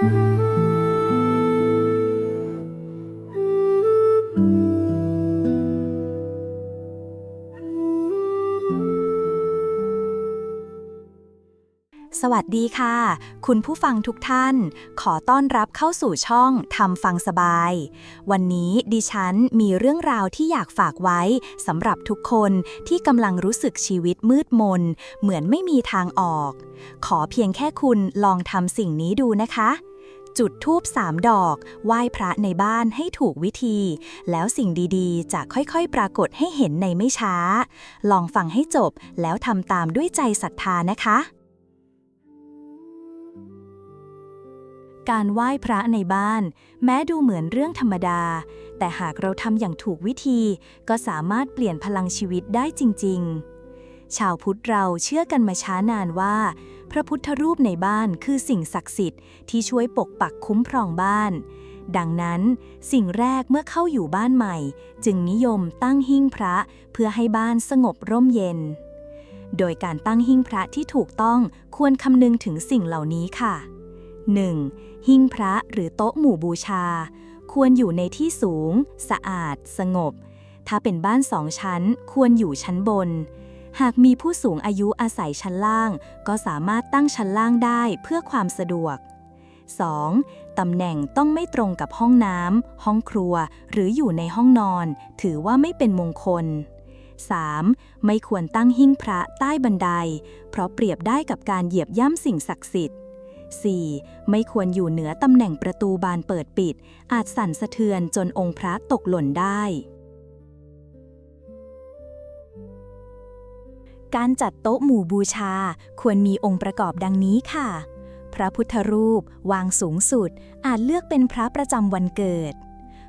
สวัสดีค่ะ คุณผู้ฟังทุกท่าน ขอต้อนรับเข้าสู่ช่องทำฟังสบาย วันนี้ดิฉันมีเรื่องราวที่อยากฝากไว้สำหรับทุกคนที่กำลังรู้สึกชีวิตมืดมน เหมือนไม่มีทางออก ขอเพียงแค่คุณลองทำสิ่งนี้ดูนะคะ จุดทูบสามดอก ไหว้พระในบ้านให้ถูกวิธี แล้วสิ่งดีๆ จะค่อยๆ ปรากฏให้เห็นในไม่ช้า ลองฟังให้จบแล้วทำตามด้วยใจศรัทธานะคะ การไหว้พระในบ้าน แม้ดูเหมือนเรื่องธรรมดา แต่หากเราทำอย่างถูกวิธี ก็สามารถเปลี่ยนพลังชีวิตได้จริง ๆ ชาวพุทธเราเชื่อกันมาช้านานว่า พระพุทธรูปในบ้านคือสิ่งศักดิ์สิทธิ์ที่ช่วยปกปักคุ้มครองบ้าน ดังนั้น สิ่งแรกเมื่อเข้าอยู่บ้านใหม่ จึงนิยมตั้งหิ้งพระเพื่อให้บ้านสงบร่มเย็น โดยการตั้งหิ้งพระที่ถูกต้องควรคำนึงถึงสิ่งเหล่านี้ค่ะ 1. หิ้งพระหรือโต๊ะหมู่บูชา ควรอยู่ในที่สูง สะอาด สงบ ถ้าเป็นบ้านสองชั้น ควรอยู่ชั้นบน หากมีผู้สูงอายุอาศัยชั้นล่าง ก็สามารถตั้งชั้นล่างได้เพื่อความสะดวก 2. ตำแหน่งต้องไม่ตรงกับห้องน้ำห้องครัว หรืออยู่ในห้องนอน ถือว่าไม่เป็นมงคล 3. ไม่ควรตั้งหิ้งพระใต้บันได เพราะเปรียบได้กับการเหยียบย่ำสิ่งศักดิ์สิทธิ์ 4. ไม่ควรอยู่เหนือตำแหน่งประตูบานเปิดปิด อาจสั่นสะเทือนจนองค์พระตกหล่นได้ การจัดโต๊ะหมู่บูชาควรมีองค์ประกอบดังนี้ค่ะ พระพุทธรูปวางสูงสุดอาจเลือกเป็นพระประจำวันเกิด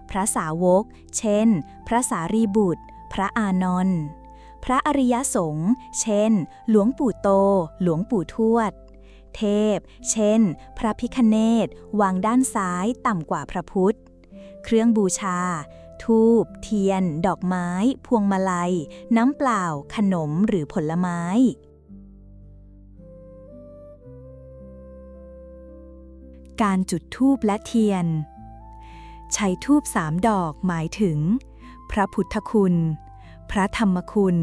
พระสาวก เช่น พระสารีบุตร พระอานนท์พระอริยสงฆ์เช่น หลวงปู่โต หลวงปู่ทวด เทพ เช่น พระพิคเนตวางด้านซ้ายต่ำกว่าพระพุทธ เครื่องบูชา ทูบเทียน ดอกไม้ พวงมาลัย น้ำเปล่า ขนมหรือผลไม้ การจุดธูปและเทียน ใช้ธูปสามดอกหมายถึง พระพุทธคุณ พระธรรมคุณ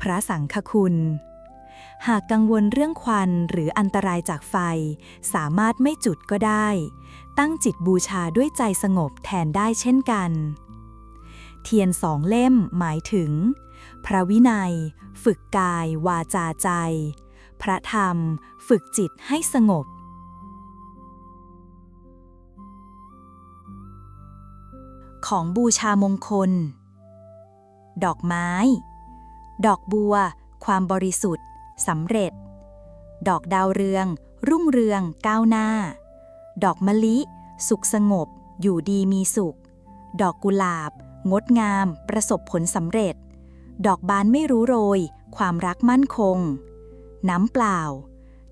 พระสังฆคุณหากกังวลเรื่องควันหรืออันตรายจากไฟ สามารถไม่จุดก็ได้ ตั้งจิตบูชาด้วยใจสงบแทนได้เช่นกัน เทียนสองเล่มหมายถึง พระวินัย ฝึกกายวาจาใจ พระธรรม ฝึกจิตให้สงบ ของบูชามงคล ดอกไม้ ดอกบัว ความบริสุทธิ์สำเร็จ ดอกดาวเรือง รุ่งเรืองก้าวหน้า ดอกมะลิ สุขสงบ อยู่ดีมีสุข ดอกกุหลาบ งดงาม ประสบผลสำเร็จ ดอกบานไม่รู้โรย ความรักมั่นคง น้ำเปล่า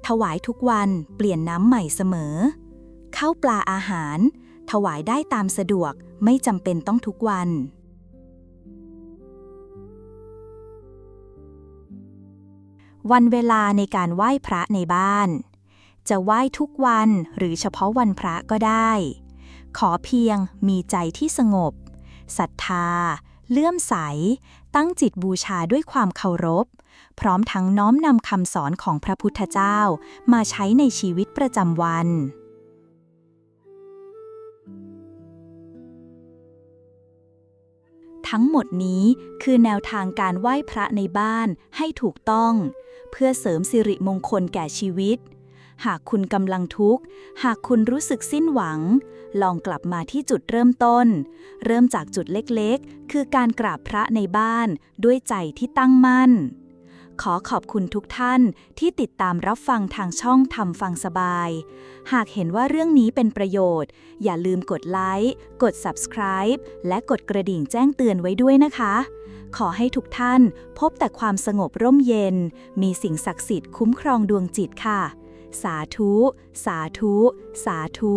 ถวายทุกวันเปลี่ยนน้ำใหม่เสมอ ข้าวปลาอาหาร ถวายได้ตามสะดวกไม่จำเป็นต้องทุกวัน วันเวลาในการไหว้พระในบ้าน จะไหว้ทุกวันหรือเฉพาะวันพระก็ได้ ขอเพียงมีใจที่สงบ ศรัทธา เลื่อมใส ตั้งจิตบูชาด้วยความเคารพ พร้อมทั้งน้อมนำคำสอนของพระพุทธเจ้า มาใช้ในชีวิตประจำวันทั้งหมดนี้คือแนวทางการไหว้พระในบ้านให้ถูกต้อง เพื่อเสริมสิริมงคลแก่ชีวิต หากคุณกำลังทุกข์ หากคุณรู้สึกสิ้นหวัง ลองกลับมาที่จุดเริ่มต้น เริ่มจากจุดเล็กๆ คือการกราบพระในบ้านด้วยใจที่ตั้งมั่น ขอขอบคุณทุกท่านที่ติดตามรับฟังทางช่องทำฟังสบาย หากเห็นว่าเรื่องนี้เป็นประโยชน์ อย่าลืมกดไลค์ กด subscribe และกดกระดิ่งแจ้งเตือนไว้ด้วยนะคะขอให้ทุกท่านพบแต่ความสงบร่มเย็น มีสิ่งศักดิ์สิทธิ์คุ้มครองดวงจิตค่ะ สาธุ สาธุ สาธุ